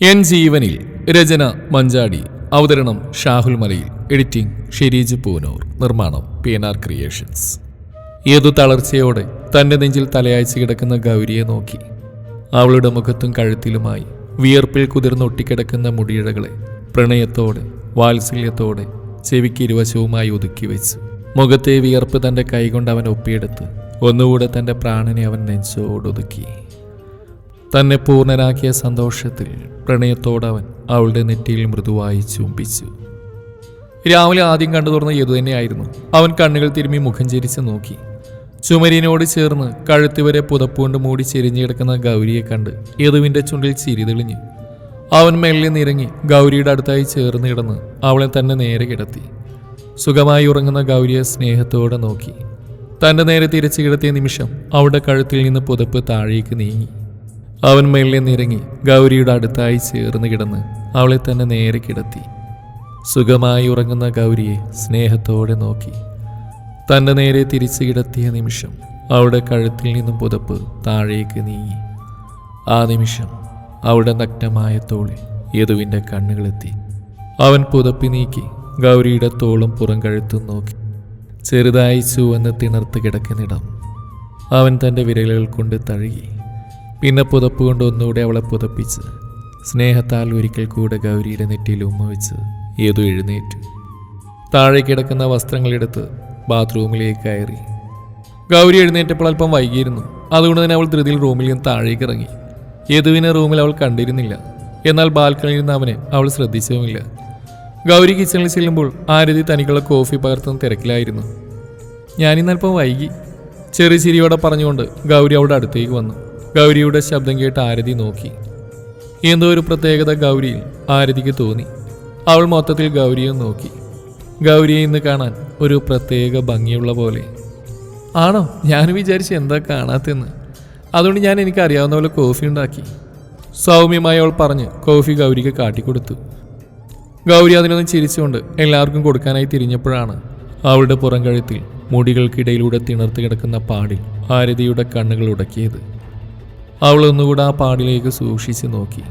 N ജീവനിൽ രചന മഞ്ചാടി അവതരണം ഷാഹുൽ മലയിൽ എഡിറ്റിംഗ് ഷെരീജ് പൂനൂർ നിർമ്മാണം പി എൻ ആർ ക്രിയേഷൻസ്. ഏതു തളർച്ചയോടെ തന്റെ നെഞ്ചിൽ തലയാഴ്ച കിടക്കുന്ന ഗൗരിയെ നോക്കി അവളുടെ മുഖത്തും കഴുത്തിലുമായി വിയർപ്പിൽ കുതിർന്നൊട്ടിക്കിടക്കുന്ന മുടിയിഴകളെ പ്രണയത്തോടെ വാത്സല്യത്തോടെ ചെവിക്ക് ഇരുവശവുമായി ഒതുക്കി വെച്ചു മുഖത്തെ വിയർപ്പ് തന്റെ കൈകൊണ്ട് അവൻ ഒപ്പിയെടുത്ത് ഒന്നുകൂടെ തന്റെ പ്രാണനെ അവൻ നെഞ്ചോടൊതുക്കി. തന്നെ പൂർണനാക്കിയ സന്തോഷത്തിൽ പ്രണയത്തോടവൻ അവളുടെ നെറ്റിയിൽ മൃദുവായി ചുംബിച്ചു. രാവിലെ ആദ്യം കണ്ടു തുറന്ന യദു തന്നെയായിരുന്നു. അവൻ കണ്ണുകൾ തിരുമ്മി മുഖം ചിരിച്ച് നോക്കി. ചുമരിനോട് ചേർന്ന് കഴുത്തുവരെ പുതപ്പുകൊണ്ട് മൂടി ചെരിഞ്ഞു കിടക്കുന്ന ഗൗരിയെ കണ്ട് യദുവിന്റെ ചുണ്ടിൽ ചിരി തെളിഞ്ഞു. അവൻ മെല്ലെ നിരങ്ങി ഗൗരിയുടെ അടുത്തായി ചേർന്ന് കിടന്ന് അവളെ തന്നെ നേരെ കിടത്തി. സുഖമായി ഉറങ്ങുന്ന ഗൗരിയെ സ്നേഹത്തോടെ നോക്കി. തന്റെ നേരെ തിരിച്ചു കിടത്തിയ നിമിഷം അവളുടെ കഴുത്തിൽ നിന്ന് പുതപ്പ് താഴേക്ക് നീങ്ങി. അവൻ മെല്ലെ നിരങ്ങി ഗൗരിയുടെ അടുത്തായി ചേർന്ന് കിടന്ന് അവളെ തന്നെ നേരെ കിടത്തി. സുഖമായി ഉറങ്ങുന്ന ഗൗരിയെ സ്നേഹത്തോടെ നോക്കി. തന്റെ നേരെ തിരിച്ചു കിടത്തിയ നിമിഷം അവളുടെ കഴുത്തിൽ നിന്നും പുതപ്പ് താഴേക്ക് നീങ്ങി. ആ നിമിഷം അവളുടെ നഗ്നമായ തോളിൽ യദുവിന്റെ കണ്ണുകളെത്തി. അവൻ പുതപ്പി നീക്കി ഗൗരിയുടെ തോളും പുറം കഴുത്തും നോക്കി. ചെറുതായി ചുവന്ന് തിണർത്ത് കിടക്കുന്നിടം അവൻ തന്റെ വിരലുകൾ കൊണ്ട് തഴുകി പിന്നെ പുതപ്പ് കൊണ്ട് ഒന്നുകൂടെ അവളെ പുതപ്പിച്ച് സ്നേഹത്താൽ ഒരിക്കൽ കൂടെ ഗൗരിയുടെ നെറ്റിയിൽ ഉമ്മ വെച്ച് ഏതോ എഴുന്നേറ്റു. താഴെ കിടക്കുന്ന വസ്ത്രങ്ങളെടുത്ത് ബാത്റൂമിലേക്ക് കയറി. ഗൗരി എഴുന്നേറ്റപ്പോൾ അല്പം വൈകിയിരുന്നു. അതുകൊണ്ട് തന്നെ അവൾ ധൃതിയിൽ റൂമിൽ നിന്ന് താഴേക്ക് ഇറങ്ങി. യദുവിനെ റൂമിൽ അവൾ കണ്ടിരുന്നില്ല. എന്നാൽ ബാൽക്കണിയിൽ നിന്ന് അവനെ അവൾ ശ്രദ്ധിച്ചതുമില്ല. ഗൗരി കിച്ചണിൽ ചെല്ലുമ്പോൾ ആരതി തനിക്കുള്ള കോഫി പകർത്തുന്ന തിരക്കിലായിരുന്നു. ഞാനിന്നല്പം വൈകി ചെറിയ ചിരിയോടെ പറഞ്ഞുകൊണ്ട് ഗൗരി അവളുടെ അടുത്തേക്ക് വന്നു. ഗൗരിയുടെ ശബ്ദം കേട്ട് ആരതി നോക്കി. എന്തോ ഒരു പ്രത്യേകത ഗൗരിയിൽ ആരതിക്ക് തോന്നി. അവൾ മൊത്തത്തിൽ ഗൗരിയെ നോക്കി. ഗൗരിയെ ഇന്ന് കാണാൻ ഒരു പ്രത്യേക ഭംഗിയുള്ള പോലെ. ആണോ? ഞാൻ വിചാരിച്ചു എന്താ കാണാത്തെന്ന് അതുകൊണ്ട് ഞാൻ എനിക്ക് അറിയാവുന്ന പോലെ കോഫി ഉണ്ടാക്കി. സൗമ്യമായി അവൾ പറഞ്ഞ് കോഫി ഗൗരിക്ക് കാട്ടിക്കൊടുത്തു. ഗൗരി അതിനൊന്നും ചിരിച്ചുകൊണ്ട് എല്ലാവർക്കും കൊടുക്കാനായി തിരിഞ്ഞപ്പോഴാണ് അവളുടെ പുറം കഴുത്തിൽ മുടികൾക്കിടയിലൂടെ തിണർത്ത് കിടക്കുന്ന പാടിൽ ആരതിയുടെ കണ്ണുകൾ ഉടക്കിയത്. അവൾ ഒന്നുകൂടെ ആ പാടിലേക്ക് സൂക്ഷിച്ച് നോക്കി.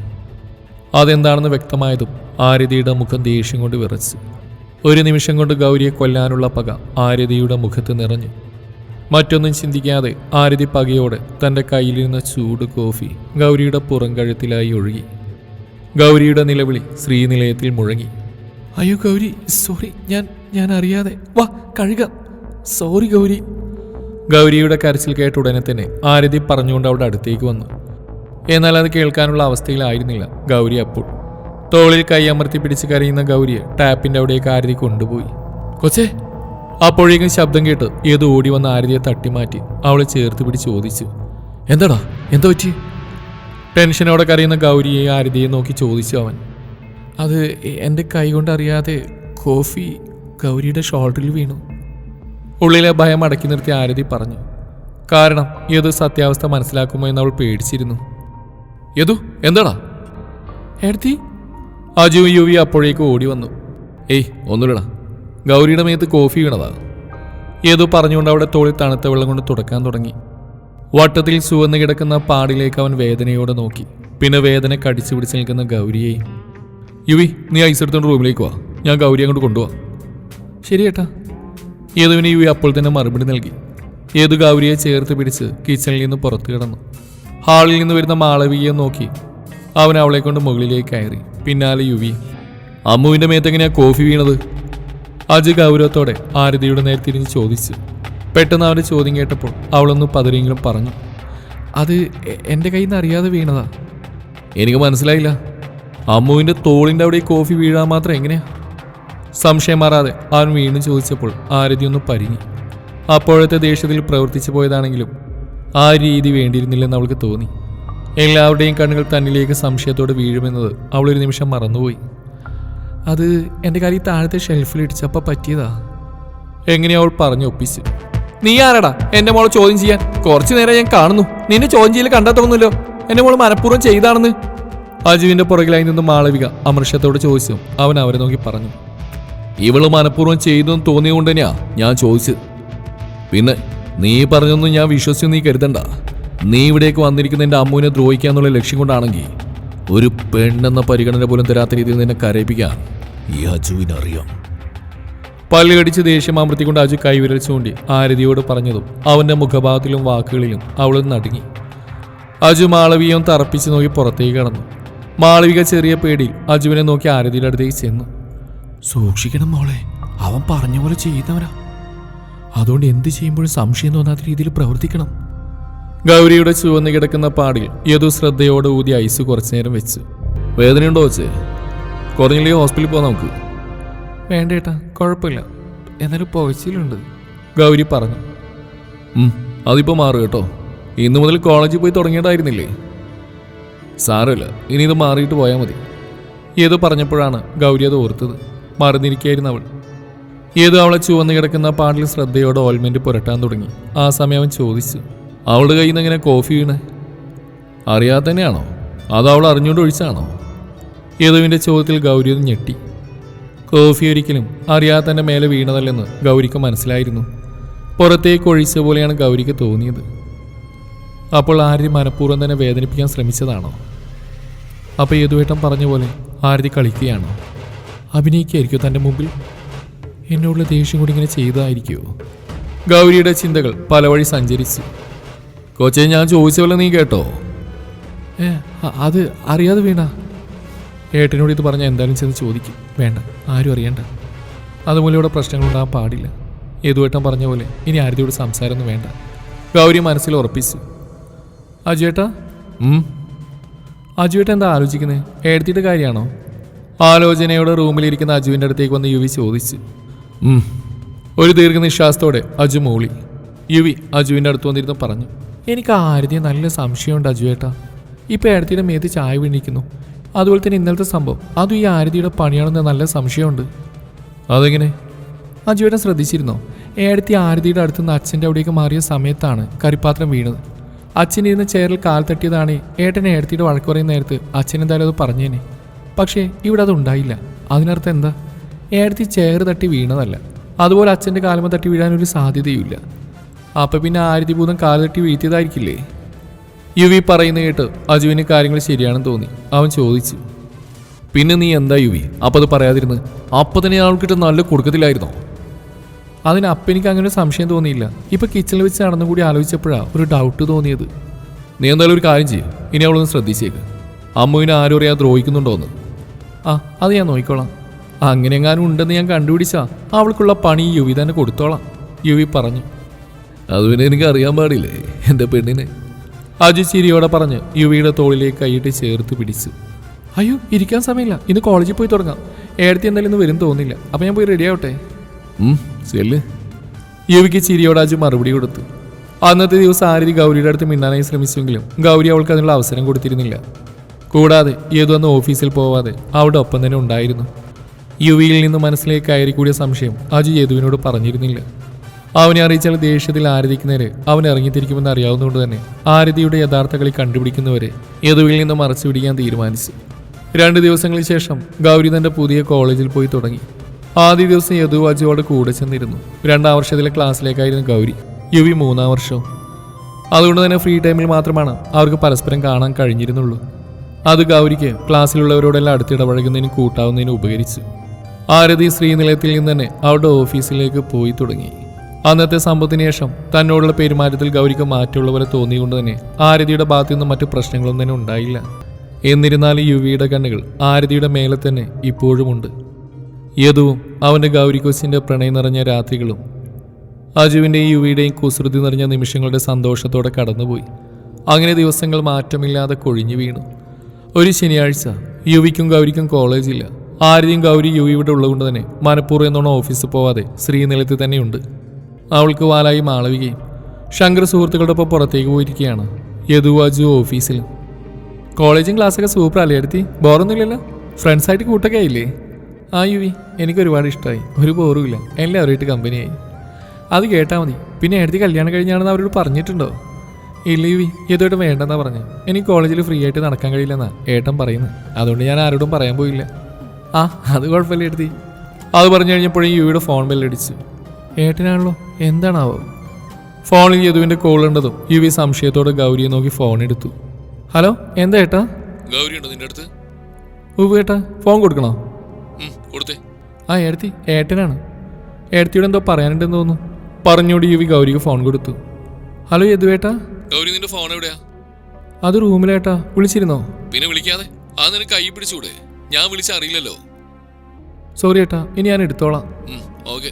അതെന്താണെന്ന് വ്യക്തമായതും ആരതിയുടെ മുഖം ദേഷ്യം കൊണ്ട് വിറച്ചു. ഒരു നിമിഷം കൊണ്ട് ഗൗരിയെ കൊല്ലാനുള്ള പക ആരതിയുടെ മുഖത്ത് നിറഞ്ഞു. മറ്റൊന്നും ചിന്തിക്കാതെ ആരതി പകയോടെ തന്റെ കയ്യിലിരുന്ന ചൂട് കോഫി ഗൗരിയുടെ പുറം കഴുത്തിലായി ഒഴുകി. ഗൗരിയുടെ നിലവിളി ശ്രീനിലയത്തിൽ മുഴങ്ങി. അയ്യോ ഗൗരി സോറി ഞാൻ ഞാൻ അറിയാതെ. വാ കഴുക. സോറി ഗൗരി. ഗൗരിയുടെ കരച്ചിൽ കേട്ട ഉടനെ തന്നെ ആരതി പറഞ്ഞുകൊണ്ട് അവിടെ അടുത്തേക്ക് വന്നു. എന്നാൽ അത് കേൾക്കാനുള്ള അവസ്ഥയിലായിരുന്നില്ല ഗൗരി അപ്പോൾ. തോളിൽ കൈയമർത്തി പിടിച്ച് കരയുന്ന ഗൗരിയെ ടാപ്പിന്റെ അവിടേക്ക് ആരതി കൊണ്ടുപോയി. കൊച്ചേ അപ്പോഴേക്കും ശബ്ദം കേട്ട് ഏത് ഓടി വന്ന ആരതിയെ തട്ടിമാറ്റി അവളെ ചേർത്ത് പിടിച്ച് ചോദിച്ചു. എന്താടാ? എന്താ പറ്റി ടെൻഷനോടെ കരയുന്ന ഗൗരിയെ ആരതിയെ നോക്കി ചോദിച്ചു അവൻ. അത് എന്റെ കൈ കൊണ്ട് അറിയാതെ കോഫി ഗൗരിയുടെ ഷോൾഡറിൽ വീണു. ഉള്ളിലെ ഭയം അടക്കി നിർത്തി ആരതി പറഞ്ഞു കാരണം യദു സത്യാവസ്ഥ മനസ്സിലാക്കുമോ എന്ന് അവൾ പേടിച്ചിരുന്നു. യദു? എന്താടാ? എടുത്തി അജു യുവി അപ്പോഴേക്ക് ഓടി വന്നു ഏയ് ഒന്നുമില്ലടാ. ഗൗരിയുടെ മേത്ത് കോഫി വീണതാ. യദു പറഞ്ഞുകൊണ്ട് അവിടെ തോളിൽ തണുത്ത വെള്ളം കൊണ്ട് തുടക്കാൻ തുടങ്ങി. വട്ടത്തിൽ ചുവന്ന് കിടക്കുന്ന പാടിലേക്ക് അവൻ വേദനയോടെ നോക്കി. പിന്നെ വേദന കടിച്ചു പിടിച്ച് നിൽക്കുന്ന ഗൗരിയെയും യുവി നീ ഐസ് എടുത്തോണ്ട് റൂമിലേക്ക് വാ. ഞാൻ ഗൗരി അങ്ങോട്ട് കൊണ്ടുപോവാ. ശരി ഏട്ടാ യേതുവിന് യു അപ്പോൾ തന്നെ മറുപടി നൽകി. ഏതു ഗൗരിയെ ചേർത്ത് പിടിച്ച് കിച്ചണിൽ നിന്ന് പുറത്തു കിടന്നു. ഹാളിൽ നിന്ന് വരുന്ന മാളവിയെ നോക്കി അവൻ അവളെ കൊണ്ട് മുകളിലേക്ക് കയറി. പിന്നാലെ യുവി അമ്മുവിന്റെ മേത്തെങ്ങനെയാ കോഫി വീണത്? അജ് ഗൗരവത്തോടെ ആരതിയുടെ നേരെ തിരിഞ്ഞ് ചോദിച്ചു. പെട്ടെന്ന് അവന്റെ ചോദ്യം കേട്ടപ്പോൾ അവളൊന്ന് പതിരെങ്കിലും പറഞ്ഞു അത് എന്റെ കയ്യിൽ നിന്ന് അറിയാതെ വീണതാ. എനിക്ക് മനസ്സിലായില്ല. അമ്മുവിന്റെ തോളിന്റെ അവിടെ ഈ കോഫി വീഴാൻ മാത്രം എങ്ങനെയാ? സംശയം മാറാതെ അവൻ വീണ്ടും ചോദിച്ചപ്പോൾ ആരതി ഒന്ന് പരിങ്ങി. അപ്പോഴത്തെ ദേഷ്യത്തിൽ പ്രവർത്തിച്ചു പോയതാണെങ്കിലും ആ രീതി വേണ്ടിയിരുന്നില്ലെന്ന് അവൾക്ക് തോന്നി. എല്ലാവരുടെയും കണ്ണുകൾ തന്നിലേക്ക് സംശയത്തോടെ വീഴുമെന്നത് അവൾ ഒരു നിമിഷം മറന്നുപോയി. അത് എന്റെ കാര്യം താഴത്തെ ഷെൽഫിൽ ഇടിച്ചപ്പോൾ പറ്റിയതാ. എങ്ങനെ അവൾ പറഞ്ഞു ഒപ്പിച്ചു. നീ ആരടാ? എന്റെ മോളെ ചോദ്യം ചെയ്യാൻ. കുറച്ചു നേരം ഞാൻ കാണുന്നു. നിന്നെ ചോദ്യം ചെയ്യൽ കണ്ടാ തോന്നുന്നല്ലോ മോൾ മനഃപൂർവം ചെയ്താണെന്ന്. അജുവിന്റെ പുറകിലായി നിന്ന് മാളവിക അമർഷത്തോട് ചോദിച്ചു. അവൻ അവരെ നോക്കി പറഞ്ഞു. ഇവൾ മനഃപൂർവം ചെയ്തു തോന്നിയുകൊണ്ട് തന്നെയാ ഞാൻ ചോദിച്ചത്. പിന്നെ നീ പറഞ്ഞൊന്നും ഞാൻ വിശ്വസിച്ചു നീ കരുതണ്ട. നീ ഇവിടേക്ക് വന്നിരിക്കുന്ന എന്റെ അമ്മുവിനെ ദ്രോഹിക്കാന്നുള്ള ലക്ഷ്യം കൊണ്ടാണെങ്കിൽ ഒരു പെണ്ണെന്ന പരിഗണന പോലും തരാത്ത രീതിയിൽ നിന്നെ കരയിപ്പിക്കാൻ ഈ അജുവിനറിയാം പല്ലുകടിച്ച് ദേഷ്യം അമർത്തിക്കൊണ്ട് അജു കൈവിരൽ ചൂണ്ടി ആരതിയോട് പറഞ്ഞതും അവന്റെ മുഖഭാഗത്തിലും വാക്കുകളിലും അവൾ നടുങ്ങി. അജു മാളവിയോ തറപ്പിച്ച് നോക്കി പുറത്തേക്ക് കടന്നു. മാളവിക ചെറിയ പേടി അജുവിനെ നോക്കി ആരതിയുടെ അടുത്തേക്ക് ചെന്നു. സൂക്ഷിക്കണം മോളെ. അവൻ പറഞ്ഞ പോലെ ചെയ്യുന്നവനാ. അതുകൊണ്ട് എന്ത് ചെയ്യുമ്പോഴും സംശയം തോന്നാത്ത രീതിയിൽ പ്രവർത്തിക്കണം. ഗൗരിയുടെ ചുവന്ന് കിടക്കുന്ന പാടിൽ യദു ശ്രദ്ധയോടെ ഊതി ഐസ് കുറച്ചു നേരം വെച്ച്. വേദനയുണ്ടോ വെച്ച് കുറഞ്ഞില്ലെങ്കിൽ ഹോസ്പിറ്റലിൽ പോകാം നമുക്ക്? വേണ്ട ഏട്ടാ കുഴപ്പമില്ല. എന്നാലും പുകച്ചിലുണ്ട് ഗൗരി പറഞ്ഞു. അതിപ്പോ മാറും കേട്ടോ. ഇന്ന് മുതൽ കോളേജിൽ പോയി തുടങ്ങിയതായിരുന്നില്ലേ സാരമില്ല ഇനി ഇത് മാറിയിട്ട് പോയാൽ മതി. ഏതോ പറഞ്ഞപ്പോഴാണ് ഗൗരി അത് ഓർത്തത്. മറന്നിരിക്കായിരുന്നു അവൾ. ഏതോ അവളെ ചുവന്ന് കിടക്കുന്ന പാട്ടിൽ ശ്രദ്ധയോടെ ഓൾമെന്റ് പുരട്ടാൻ തുടങ്ങി. ആ സമയം അവൻ ചോദിച്ചു അവളുടെ കയ്യിൽ നിന്ന് എങ്ങനെ കോഫി വീണേ? അറിയാതെ തന്നെയാണോ? അത് അവൾ അറിഞ്ഞുകൊണ്ട് ഒഴിച്ചാണോ? യേതുവിന്റെ ചോദ്യത്തിൽ ഗൗരി ഒന്ന് ഞെട്ടി. കോഫി ഒരിക്കലും അറിയാതെ തന്നെ മേലെ വീണതല്ലെന്ന് ഗൗരിക്ക് മനസ്സിലായിരുന്നു. പുറത്തേക്ക് ഒഴിച്ച പോലെയാണ് ഗൗരിക്ക് തോന്നിയത്. അപ്പോൾ ആരതി മനഃപൂർവം തന്നെ വേദനിപ്പിക്കാൻ ശ്രമിച്ചതാണോ? അപ്പോൾ യേതുവേട്ടൻ പറഞ്ഞ പോലെ ആരതി കളിക്കുകയാണോ? അഭിനയിക്കായിരിക്കോ തന്റെ മുമ്പിൽ. എന്നോടുള്ള ദേഷ്യം കൂടി ഇങ്ങനെ ചെയ്തായിരിക്കോ ഗൗരിയുടെ ചിന്തകൾ പല വഴി സഞ്ചരിച്ചു. കോച്ചെ ഞാൻ ചോദിച്ച പോലെ നീ കേട്ടോ? ഏ അത് അറിയാതെ വീണ. ഏട്ടനോട് ഇത് പറഞ്ഞാൽ എന്തായാലും ചെന്ന് ചോദിക്കും. വേണ്ട ആരും അറിയണ്ട. അതുപോലെ ഇവിടെ പ്രശ്നങ്ങളുണ്ടാകാൻ പാടില്ല. ഏതുവേട്ടം പറഞ്ഞ പോലെ ഇനി ആരുടെയോട് സംസാരമൊന്നും വേണ്ട. ഗൗരി മനസ്സിൽ ഉറപ്പിച്ചു. അജുവേട്ടാ അജുവേട്ട എന്താ ആലോചിക്കുന്നത് ഏടത്തിയുടെ കാര്യമാണോ? ആലോചനയോടെ റൂമിലിരിക്കുന്ന അജുവിന്റെ അടുത്തേക്ക് വന്ന് യുവി ചോദിച്ചു ഒരു ദീർഘനിശ്വാസത്തോടെ അജു മൂളി. യുവി അജുവിന്റെ അടുത്ത് വന്നിരുന്ന് പറഞ്ഞു എനിക്ക് ആരതിയെ നല്ല സംശയമുണ്ട് അജുവേട്ടാ ഇപ്പം ഏടത്തിയുടെ മേത്ത് ചായ വീണിരിക്കുന്നു അതുപോലെ തന്നെ ഇന്നലത്തെ സംഭവം. അതും ഈ ആരതിയുടെ പണിയാണെന്ന് നല്ല സംശയമുണ്ട്. അതെങ്ങനെ? അജുവേട്ടൻ ശ്രദ്ധിച്ചിരുന്നോ? ഏടത്തി ആരതിയുടെ അടുത്തുനിന്ന് അച്ഛന്റെ അവിടേക്ക് മാറിയ സമയത്താണ് കറിപ്പാത്രം വീണത്. അച്ഛൻ ഇരുന്ന് ചെയറിൽ കാൽ തട്ടിയതാണ് ഏട്ടനെ ഏടത്തിയുടെ വഴക്ക് പറയുന്ന നേരത്ത് അച്ഛൻ എന്തായാലും അത് പറഞ്ഞേനെ. പക്ഷേ ഇവിടെ അത് ഉണ്ടായില്ല. അതിനർത്ഥം എന്താ? ഏടത്തി ചേർ തട്ടി വീണതല്ല. അതുപോലെ അച്ഛന്റെ കാലുമ തട്ടി വീഴാനൊരു സാധ്യതയുമില്ല. അപ്പം പിന്നെ ആരതി ഭൂതം കാൽ തട്ടി വീഴ്ത്തിയതായിരിക്കില്ലേ? യുവി പറയുന്ന കേട്ട് അജുവിന് കാര്യങ്ങൾ ശരിയാണെന്ന് തോന്നി. അവൻ ചോദിച്ചു. പിന്നെ നീ എന്താ യുവി? അപ്പം അത് പറയാതിരുന്ന് അപ്പം തന്നെ ആൾക്കിട്ട് നല്ല കൊടുക്കത്തില്ലായിരുന്നോ? അതിന് അപ്പം എനിക്ക് അങ്ങനെ ഒരു സംശയം തോന്നിയില്ല. ഇപ്പൊ കിച്ചണിൽ വെച്ച് നടന്നു കൂടി ആലോചിച്ചപ്പോഴാണ് ഒരു ഡൗട്ട് തോന്നിയത്. നീ എന്തായാലും ഒരു കാര്യം ചെയ്യും. ഇനി അവളൊന്ന് ശ്രദ്ധിച്ചേക്ക്. അമ്മുവിനെ ആരും അറിയാതെ ദ്രോഹിക്കുന്നുണ്ടോന്ന്. ആ അത് ഞാൻ നോക്കിക്കോളാം. അങ്ങനെ എങ്ങാനും ഉണ്ടെന്ന് ഞാൻ കണ്ടുപിടിച്ചാ അവൾക്കുള്ള പണി യുവി തന്നെ കൊടുത്തോളാം. യുവി പറഞ്ഞു. അത് പിന്നെ എനിക്ക് അറിയാൻ പാടില്ലേ എന്റെ പെണ്ണിനെ? അജു ചിരിയോടെ പറഞ്ഞ് യുവിയുടെ തോളിലേക്ക് കൈയിട്ട് ചേർത്ത് പിടിച്ചു. അയ്യോ ഇരിക്കാൻ സമയമില്ല. ഇന്ന് കോളേജിൽ പോയി തുടങ്ങാം. ഏടത്തി എന്തായാലും ഇന്ന് വരും തോന്നില്ല അപ്പം ഞാൻ പോയി റെഡി ആവട്ടെ? ചെല്ല്. യുവിക്ക് ചിരിയോടെ അജു മറുപടി കൊടുത്തു. അന്നത്തെ ദിവസം ആരതി ഗൗരിയുടെ അടുത്ത് മിണ്ടാനായി ശ്രമിച്ചെങ്കിലും ഗൗരി അവൾക്ക് അതിനുള്ള അവസരം കൊടുത്തിരുന്നില്ല. കൂടാതെ ഏതൊന്ന് ഓഫീസിൽ പോവാതെ അവിടെ ഒപ്പം തന്നെ ഉണ്ടായിരുന്നു. യുവിയിൽ നിന്ന് മനസ്സിലേക്ക് കയറി കൂടിയ സംശയം അജു യേതുവിനോട് പറഞ്ഞിരുന്നില്ല. അവനെ അറിയിച്ചാൽ ദേഷ്യത്തിൽ ആരതിക്ക് നേരെ അവൻ ഇറങ്ങിത്തിരിക്കുമെന്ന് അറിയാവുന്നതുകൊണ്ട് തന്നെ ആരതിയുടെ യഥാർത്ഥ കളി കണ്ടുപിടിക്കുന്നവരെ യദുവിൽ നിന്ന് മറച്ചു പിടിക്കാൻ തീരുമാനിച്ചു. രണ്ട് ദിവസങ്ങൾക്ക് ശേഷം ഗൗരി തന്റെ പുതിയ കോളേജിൽ പോയി തുടങ്ങി. ആദ്യ ദിവസം യദു അജുവോട് കൂടെ ചെന്നിരുന്നു. രണ്ടാം വർഷത്തിലെ ക്ലാസ്സിലേക്കായിരുന്നു ഗൗരി. യുവി മൂന്നാം വർഷവും. അതുകൊണ്ട് തന്നെ ഫ്രീ ടൈമിൽ മാത്രമാണ് അവർക്ക് പരസ്പരം കാണാൻ കഴിഞ്ഞിരുന്നുള്ളൂ. അത് ഗൗരിക്ക് ക്ലാസ്സിലുള്ളവരോടെല്ലാം അടുത്തിടപഴകുന്നതിന് കൂട്ടാവുന്നതിന് ഉപകരിച്ചു. ആരതി ശ്രീനിലയത്തിൽ നിന്ന് തന്നെ അവരുടെ ഓഫീസിലേക്ക് പോയി തുടങ്ങി. അന്നത്തെ സംഭവത്തിന് ശേഷം തന്നോടുള്ള പെരുമാറ്റത്തിൽ ഗൗരിക്ക് മാറ്റമുള്ള പോലെ തോന്നിയുകൊണ്ട് തന്നെ ആരതിയുടെ ഭാഗത്തു നിന്ന് മറ്റു പ്രശ്നങ്ങളൊന്നും തന്നെ ഉണ്ടായില്ല. എന്നിരുന്നാലും യുവിയുടെ കണ്ണുകൾ ആരതിയുടെ മേലെ തന്നെ ഇപ്പോഴുമുണ്ട് യദുവും അവന്റെ ഗൗരി കൊച്ചിന്റെ പ്രണയം നിറഞ്ഞ രാത്രികളും അജുവിന്റെയും യുവിയുടെയും കുസൃതി നിറഞ്ഞ നിമിഷങ്ങളുടെ സന്തോഷത്തോടെ കടന്നുപോയി. അങ്ങനെ ദിവസങ്ങൾ മാറ്റമില്ലാതെ കൊഴിഞ്ഞു വീണു. ഒരു ശനിയാഴ്ച യുവിക്കും ഗൗരിക്കും കോളേജില്ല ആരെയും ഗൗരി യുവി ഇവിടെ ഉള്ളതുകൊണ്ട് തന്നെ മനഃപൂർവം എന്നോണം ഓഫീസിൽ പോവാതെ ശ്രീനിലത്തിൽ തന്നെയുണ്ട്. അവൾക്ക് വാലായി മാളവികയും ശങ്കർ സുഹൃത്തുക്കളുടെ ഒപ്പം പുറത്തേക്ക് പോയിരിക്കുകയാണ് യദുവാജു ഓഫീസിൽ കോളേജും ക്ലാസ്സൊക്കെ സൂപ്പർ അല്ലേ അടുത്തി ബോറൊന്നുമില്ലല്ലോ ഫ്രണ്ട്സായിട്ട് കൂട്ടൊക്കെ ആയില്ലേ? ആ യുവി എനിക്ക് ഒരുപാട് ഇഷ്ടമായി ഒരു ബോറുമില്ല എല്ലാവരുമായിട്ട് കമ്പനിയായി അത് കേട്ടാൽ മതി. പിന്നെ എടുത്തി കല്യാണം കഴിഞ്ഞാണെന്ന് അവരോട് പറഞ്ഞിട്ടുണ്ടോ? ഇല്ല യുവി ഇതോട്ട് വേണ്ടെന്നാ പറഞ്ഞു. എനിക്ക് കോളേജിൽ ഫ്രീ ആയിട്ട് നടക്കാൻ കഴിയില്ലെന്നാ ഏട്ടൻ പറയുന്നു. അതുകൊണ്ട് ഞാൻ ആരോടും പറയാൻ പോയില്ല. ആ അത് കുഴപ്പമില്ല എടുത്തി. അത് പറഞ്ഞു കഴിഞ്ഞപ്പോഴും യുവിയുടെ ഫോൺ ബെല്ലടിച്ചു ഏട്ടനാണല്ലോ എന്താണാവോ? ഫോണിൽ യദുവിന്റെ കോൾ ഉണ്ടതും യുവി സംശയത്തോടെ ഗൗരിയെ നോക്കി ഫോൺ എടുത്തു. ഹലോ എന്താ ഏട്ടാ? ഗൗരി ഉണ്ടോ നിന്റെ അടുത്ത്? ഉവ് ഏട്ടാ ഫോൺ കൊടുക്കണോ? കൊടുത്തേ. ആ ഏടത്തി ഏട്ടനാണ്. ഏടത്തിയോട് എന്തോ പറയാനുണ്ടെന്ന് തോന്നുന്നു. പറഞ്ഞോട് യുവി ഗൗരിക്ക് ഫോൺ കൊടുത്തു. ഹലോ യദുവേട്ടാ ഗൗരി നിന്റെ ഫോൺ എവിടെയാ? അത് റൂമിലേട്ടാ വിളിച്ചിരുന്നോ? പിന്നെ വിളിക്കാതെ? ആ നിനക്ക് കൈ പിടിച്ചൂടെ ഞാൻ വിളിച്ച അറിയില്ലല്ലോ. സോറി ഏട്ടാ ഇനി ഞാൻ എടുത്തോളാം. ഓക്കെ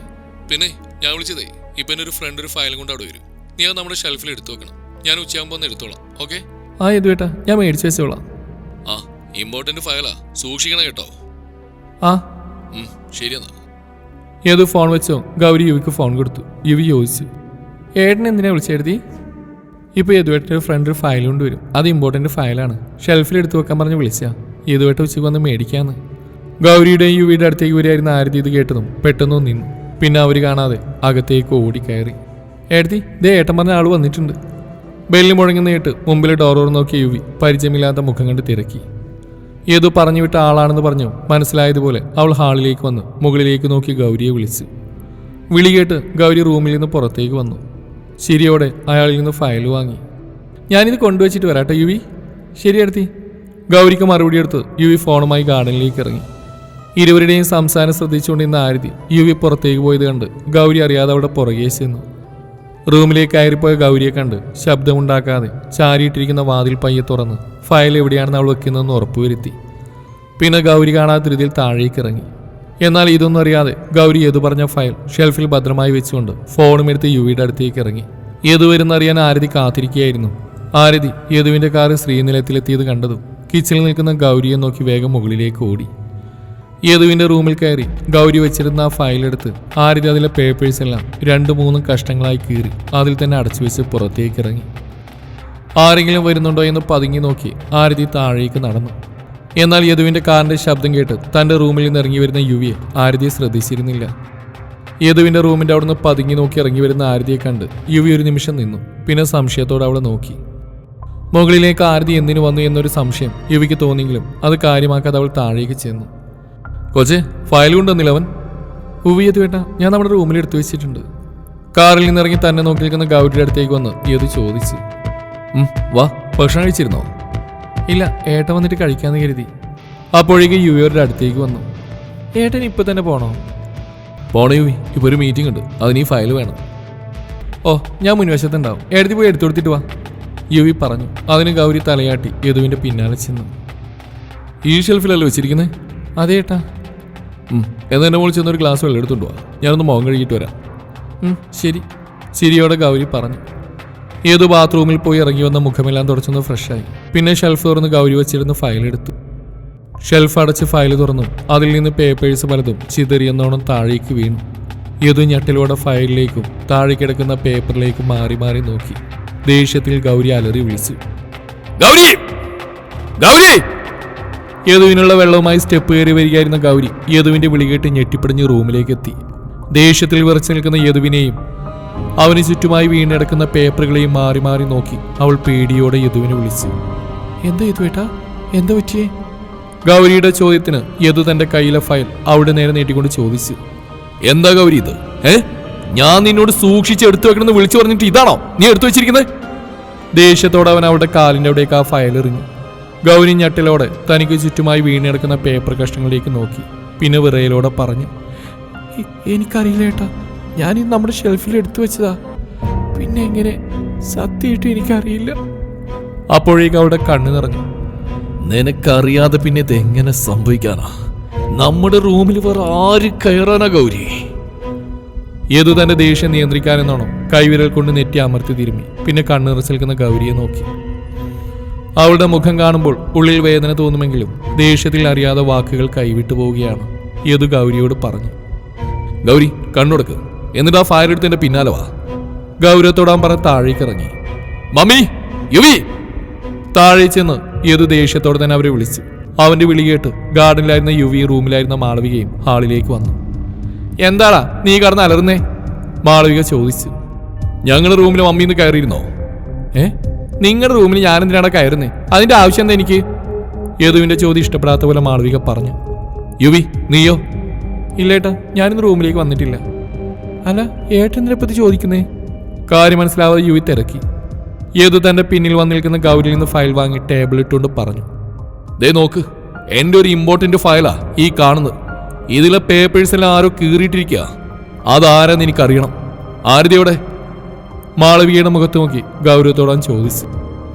പിന്നെ ഞാൻ വിളിച്ചതേ ഇപ്പൊ എന്റെ ഒരു ഫ്രണ്ട് ഒരു ഫയൽ കൊണ്ട് അവിടെ വരും. നീ അത് നമ്മുടെ ഷെൽഫിൽ എടുത്തു വെക്കണം. ഞാൻ ഉച്ചയാകുമ്പോൾ ഒന്ന് എടുത്തോളാം ഓക്കെ ആ യദുവേട്ടാ ഞാൻ മേടിച്ചു വെച്ചോളാം. ആ ഇമ്പോർട്ടന്റ് ഫയലാ സൂക്ഷിക്കണം കേട്ടോ. ആ. ശരി എന്നാ. ഏത് ഫോൺ വെച്ചോ. ഗൗരി യുവിക്ക് ഫോൺ കൊടുത്തു. യുവി ചോദിച്ചു. ഏട്ടൻ എന്തിനാ വിളിച്ചെഴുതി ഇപ്പോൾ യദുവേട്ടന്റെ ഒരു ഫ്രണ്ട് ഒരു ഫയൽ കൊണ്ടുവരും. അത് ഇമ്പോർട്ടന്റ് ഫയലാണ് ഷെൽഫിൽ എടുത്തു വെക്കാൻ പറഞ്ഞ് വിളിച്ചാ. യദുവേട്ട ഉച്ചയ്ക്ക് വന്ന് മേടിക്കാന്ന്. ഗൗരിയുടെയും യുവിയുടെ അടുത്തേക്ക് വരികയായിരുന്ന ആരതി ഇത് കേട്ടതും. പെട്ടെന്ന് നിന്നു. പിന്നെ അവർ കാണാതെ അകത്തേക്ക് ഓടിക്കയറി ഏടത്തി ദേ ഏട്ടൻ പറഞ്ഞ ആൾ വന്നിട്ടുണ്ട്. ബെല്ലി മുഴങ്ങുന്ന ഏട്ട് മുമ്പിലെ ഡോറോർ നോക്കിയ യുവി പരിചയമില്ലാത്ത മുഖം കണ്ട് തിരക്കി. ഏതോ പറഞ്ഞു വിട്ട ആളാണെന്ന് പറഞ്ഞു മനസ്സിലായതുപോലെ അവൾ ഹാളിലേക്ക് വന്ന്. മുകളിലേക്ക് നോക്കി ഗൗരിയെ വിളിച്ചു. വിളി കേട്ട് ഗൗരി റൂമിൽ നിന്ന് പുറത്തേക്ക് വന്നു. ശരിയോടെ അയാളിൽ നിന്ന് ഫയൽ വാങ്ങി. ഞാനിത് കൊണ്ടുവച്ചിട്ട് വരാട്ടോ യുവി ശരി അടുത്തി. ഗൗരിക്ക് മറുപടി എടുത്ത് യുവി ഫോണുമായി ഗാർഡനിലേക്ക് ഇറങ്ങി. ഇരുവരുടെയും സംസാരം ശ്രദ്ധിച്ചുകൊണ്ടിരുന്ന ആരതി യുവി പുറത്തേക്ക് പോയത് കണ്ട് ഗൗരി അറിയാതെ അവിടെ പുറകെ ചെന്നു. റൂമിലേക്ക് കയറിപ്പോയ ഗൗരിയെ കണ്ട് ശബ്ദമുണ്ടാക്കാതെ ചാരിയിട്ടിരിക്കുന്ന വാതിൽ പയ്യെ തുറന്ന് ഫയൽ എവിടെയാണെന്ന് അവൾ വെക്കുന്നതെന്ന് ഉറപ്പുവരുത്തി. പിന്നെ ഗൗരി കാണാത്ത രീതിയിൽ താഴേക്ക് ഇറങ്ങി. എന്നാൽ ഇതൊന്നും അറിയാതെ ഗൗരി ഏതു പറഞ്ഞ ഫയൽ ഷെൽഫിൽ ഭദ്രമായി വെച്ചുകൊണ്ട് ഫോണും എടുത്ത് യുവിയുടെ അടുത്തേക്ക് ഇറങ്ങി. ഏതു വരുന്നറിയാൻ ആരതി കാത്തിരിക്കുകയായിരുന്നു. ആരതി യദുവിന്റെ കാറ് ശ്രീനിലയത്തിലെത്തിയത് കണ്ടതും കിച്ചണിൽ നിൽക്കുന്ന ഗൗരിയെ നോക്കി വേഗം മുകളിലേക്ക് ഓടി. യദുവിന്റെ റൂമിൽ കയറി ഗൗരി വെച്ചിരുന്ന ആ ഫയലെടുത്ത് ആരതി അതിലെ പേപ്പേഴ്സ് എല്ലാം രണ്ടു മൂന്നും കഷ്ടങ്ങളായി കീറി അതിൽ തന്നെ അടച്ചു വെച്ച് പുറത്തേക്ക് ഇറങ്ങി. ആരെങ്കിലും വരുന്നുണ്ടോ എന്ന് പതുങ്ങി നോക്കി ആരതി താഴേക്ക് നടന്നു. എന്നാൽ യദുവിന്റെ കാറിന്റെ ശബ്ദം കേട്ട് തന്റെ റൂമിൽ നിന്ന് ഇറങ്ങി വരുന്ന യുവിയെ ആരതിയെ ശ്രദ്ധിച്ചിരുന്നില്ല. യദുവിന്റെ റൂമിന്റെ അവിടുന്ന് പതുങ്ങി നോക്കി ഇറങ്ങി വരുന്ന ആരതിയെ കണ്ട് യുവി ഒരു നിമിഷം നിന്നു പിന്നെ സംശയത്തോടെ അവളെ നോക്കി. മുകളിലേക്ക് ആരതി എന്തിനു വന്നു എന്നൊരു സംശയം യുവിക്ക് തോന്നിയെങ്കിലും അത് കാര്യമാക്കാതെ അവൾ താഴേക്ക് ചെന്നു. കൊച്ചെ ഫയൽ കൊണ്ടുവന്നില്ല അവൻ? ഉവിയത് വേട്ട ഞാൻ നമ്മുടെ റൂമിൽ എടുത്തു വെച്ചിട്ടുണ്ട്. കാറിൽ നിന്നിറങ്ങി തന്നെ നോക്കി നിൽക്കുന്ന ഗൗരിയുടെ അടുത്തേക്ക് വന്ന് യദു ചോദിച്ചു. "ഉം, വാ ഭക്ഷണം കഴിച്ചിരുന്നോ? ഇല്ല ഏട്ടൻ വന്നിട്ട് കഴിക്കാന്ന് കരുതി. അപ്പോഴേക്കും യുവിയുടെ അടുത്തേക്ക് വന്നു. ഏട്ടൻ ഇപ്പൊ തന്നെ പോണോ? പോണോ യുവി? ഇപ്പൊ ഒരു മീറ്റിംഗ് ഉണ്ട്. അതിന് ഈ ഫയൽ വേണം. ഓ ഞാൻ മുൻവശത്തുണ്ടാവും. എഴുതി പോയി എടുത്തു കൊടുത്തിട്ട് വാ. യുവി പറഞ്ഞു. അതിന് ഗൗരി തലയാട്ടി യദുവിന്റെ പിന്നാലെ ചെന്നു. ഈ ഷെൽഫിലല്ലേ വെച്ചിരിക്കുന്നത് അതെ ഏട്ടാ. ഉം, എന്നാ എന്നെ മോളിൽ ചെന്നൊരു ഗ്ലാസ് വെള്ളം എടുത്തുകൊണ്ട് വാ. ഞാനൊന്ന് മുഖം കഴുകിയിട്ട് വരാം. ശരി. ശരിയോടെ ഗൗരി പറഞ്ഞു. ഏതോ ബാത്റൂമിൽ പോയി ഇറങ്ങി വന്ന മുഖമെല്ലാം തുടച്ചൊന്ന് ഫ്രഷായി പിന്നെ ഷെൽഫ് തുറന്ന് ഗൗരി വെച്ചിരുന്ന് ഫയൽ എടുത്തു. ഷെൽഫ് അടച്ച് ഫയൽ തുറന്നു. അതിൽ നിന്ന് പേപ്പേഴ്സ് പലതും ചിതറിയെന്നോണം താഴേക്ക് വീണു. യതു ഞെട്ടിലൂടെ ഫയലിലേക്കും താഴെ കിടക്കുന്ന പേപ്പറിലേക്കും മാറി മാറി നോക്കി. ദേഷ്യത്തിൽ ഗൗരി അലറി വിളിച്ചു. ഗൗരി! ഗൗരി! യദുവിനുള്ള വെള്ളവുമായി സ്റ്റെപ്പ് കയറി വരികയായിരുന്ന ഗൗരി യദുവിന്റെ വിളികേട്ട് ഞെട്ടിപ്പിടിഞ്ഞ് റൂമിലേക്ക് എത്തി. ദേഷ്യത്തിൽ വിറച്ചു നിൽക്കുന്ന യദുവിനെയും അവന് ചുറ്റുമായി വീണിടക്കുന്ന പേപ്പറുകളെയും മാറി മാറി നോക്കി അവൾ പേടിയോടെ യദുവിനെ വിളിച്ചു. എന്താ യദുവേട്ടാ എന്താ പറ്റിയേ? ഗൗരിയുടെ ചോദ്യത്തിന് യദു തന്റെ കയ്യിലെ ഫയൽ അവിടെ നേരെ നീട്ടിക്കൊണ്ട് ചോദിച്ചു. എന്താ ഗൗരി ഇത്? ഏ? ഞാൻ നിന്നോട് സൂക്ഷിച്ച് എടുത്തു വെക്കണമെന്ന് വിളിച്ചു പറഞ്ഞിട്ട് ഇതാണോ നീ എടുത്തു വെച്ചിരിക്കുന്നത്? ദേഷ്യത്തോടെ അവൻ അവളുടെ കാലിന്റെ അവിടേക്ക് ആ ഫയൽ എറിഞ്ഞു. ഗൗരി ഞെട്ടലോടെ തനിക്ക് ചുറ്റുമായി വീണിടക്കുന്ന പേപ്പർ കഷ്ണങ്ങളിലേക്ക് നോക്കി. പിന്നെ വിറയിലൂടെ പറഞ്ഞു എനിക്കറിയില്ല ഏട്ടാ. ഇന്ന് നമ്മുടെ ഷെൽഫിൽ എടുത്തു വെച്ചതാ. പിന്നെ എങ്ങനെ? സത്യമായിട്ട് എനിക്കറിയില്ല. അപ്പോഴേക്ക് അവിടെ കണ്ണു നിറഞ്ഞു. നിനക്കറിയാതെ പിന്നെ ഇത് എങ്ങനെ സംഭവിക്കാനാ? നമ്മുടെ റൂമിൽ വേറെ ആര് കയറാനാ ഗൗരി? ഏതു തന്റെ ദേഷ്യം നിയന്ത്രിക്കാനെന്നാണോ കൈവിരൽ കൊണ്ട് നെറ്റി അമർത്തി തിരുമ്മി. പിന്നെ കണ്ണുറച്ച് ഗൗരിയെ നോക്കി. അവളുടെ മുഖം കാണുമ്പോൾ ഉള്ളിൽ വേദന തോന്നുമെങ്കിലും ദേഷ്യത്തിൽ അറിയാതെ വാക്കുകൾ കൈവിട്ടു പോവുകയാണ്. യദു ഗൗരിയോട് പറഞ്ഞു. ഗൗരി കണ്ണുടക്ക് എന്നിട്ട് ആ ഫയർ എടുത്ത് എന്റെ പിന്നാലെ വാ. ഗൗരവത്തോടാൻ പറ താഴേക്ക് ഇറങ്ങി. മമ്മി യുവി! താഴെ ചെന്ന് ഏത് ദേഷ്യത്തോടെ തന്നെ അവരെ വിളിച്ചു. അവന്റെ വിളി കേട്ട് ഗാർഡനിലായിരുന്ന യുവി റൂമിലായിരുന്ന മാളവികയും ഹാളിലേക്ക് വന്നു. എന്താടാ നീ കടന്ന് അലറുന്നേ? മാളവിക ചോദിച്ചു. ഞങ്ങളുടെ റൂമിൽ മമ്മിന്ന് കയറിയിരുന്നോ? ഏ? നിങ്ങളുടെ റൂമിൽ ഞാൻ എന്തിനാണ് കയറുന്നേ? അതിന്റെ ആവശ്യം എന്താ എനിക്ക്? യദുവിന്റെ ചോദ്യം ഇഷ്ടപ്പെടാത്ത പോലെ മാളവിക പറഞ്ഞു. യുവി നീയോ? ഇല്ലേട്ടാ ഞാനിന്ന് റൂമിലേക്ക് വന്നിട്ടില്ല. അല്ല ഏട്ടനെപ്പറ്റി പറ്റി ചോദിക്കുന്നേ? കാര്യം മനസ്സിലാവാതെ യുവി തിരക്കി. ഏതു തന്റെ പിന്നിൽ വന്നിരിക്കുന്ന ഗൗരിയിൽ നിന്ന് ഫയൽ വാങ്ങി ടേബിൾ ഇട്ടുകൊണ്ട് പറഞ്ഞു. ദേ നോക്ക് എന്റെ ഒരു ഇമ്പോർട്ടന്റ് ഫയലാ ഈ കാണുന്നത്. ഇതിലെ പേപ്പേഴ്സെല്ലാം ആരോ കീറിയിട്ടിരിക്കുക അതാരെന്ന് എനിക്കറിയണം. ആരുതിയോടെ? മാളവികയുടെ മുഖത്ത് നോക്കി ഗൗരവത്തോടാൻ ചോദിച്ചു.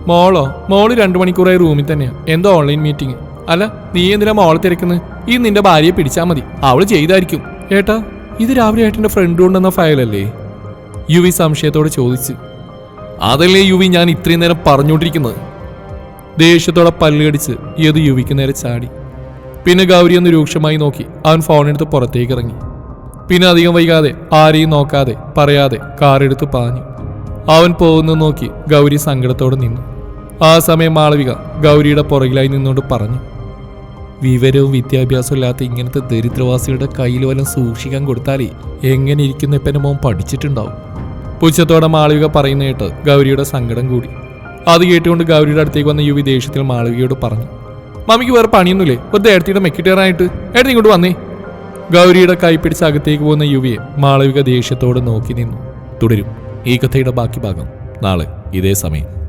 മോളോ മോൾ രണ്ടു മണിക്കൂറായി റൂമിൽ തന്നെയാ. എന്തോ ഓൺലൈൻ മീറ്റിംഗ് അല്ല നീ എന്തിനാ മോളെ തിരക്കുന്നത് ഈ നിന്റെ ഭാര്യയെ പിടിച്ചാൽ മതി. അവൾ ചെയ്തായിരിക്കും. ഏട്ടാ ഇത് രാവിലെ ഏട്ടന്റെ ഫ്രണ്ട് കൊണ്ടുവന്ന ഫയലല്ലേ യുവി സംശയത്തോടെ ചോദിച്ചു. അതല്ലേ യുവി ഞാൻ ഇത്രയും നേരം പറഞ്ഞുകൊണ്ടിരിക്കുന്നത്? ദേഷ്യത്തോടെ പല്ലുകടിച്ച് ഏത് യുവിക്ക് നേരെ ചാടി. പിന്നെ ഗൗരി ഒന്ന് രൂക്ഷമായി നോക്കി അവൻ ഫോണെടുത്ത് പുറത്തേക്ക് ഇറങ്ങി. പിന്നെ അധികം വൈകാതെ ആരെയും നോക്കാതെ പറയാതെ കാറെടുത്ത് പാഞ്ഞു. അവൻ പോകുന്നത് നോക്കി ഗൗരി സങ്കടത്തോടെ നിന്നു. ആ സമയം മാളവിക ഗൗരിയുടെ പുറകിലായി നിന്നുകൊണ്ട് പറഞ്ഞു. വിവരവും വിദ്യാഭ്യാസവും ഇല്ലാത്ത ഇങ്ങനത്തെ ദരിദ്രവാസികളുടെ കയ്യിൽ വല്ലതും സൂക്ഷിക്കാൻ കൊടുത്താലേ എങ്ങനെ ഇരിക്കുന്ന ഇപ്പന്റെ മോൻ പഠിച്ചിട്ടുണ്ടാവും? പുച്ഛത്തോടെ മാളവിക പറയുന്ന കേട്ട് ഗൗരിയുടെ സങ്കടം കൂടി. അത് കേട്ടുകൊണ്ട് ഗൗരിയുടെ അടുത്തേക്ക് വന്ന യുവി ദേഷ്യത്തിൽ മാളവികയോട് പറഞ്ഞു മമ്മിക്ക് വേറെ പണിയൊന്നുമില്ലേ? ഒരു ദേടത്തിയുടെ മെക്കിട്ടേറായിട്ട് ഏട്ടൻ ഇങ്ങോട്ട് വന്നേ. ഗൗരിയുടെ കൈ പിടിച്ച് അകത്തേക്ക് പോകുന്ന യുവിയെ മാളവിക ദേഷ്യത്തോടെ നോക്കി നിന്നു. തുടരും ഈ കഥയുടെ ബാക്കി ഭാഗം നാളെ ഇതേ സമയം.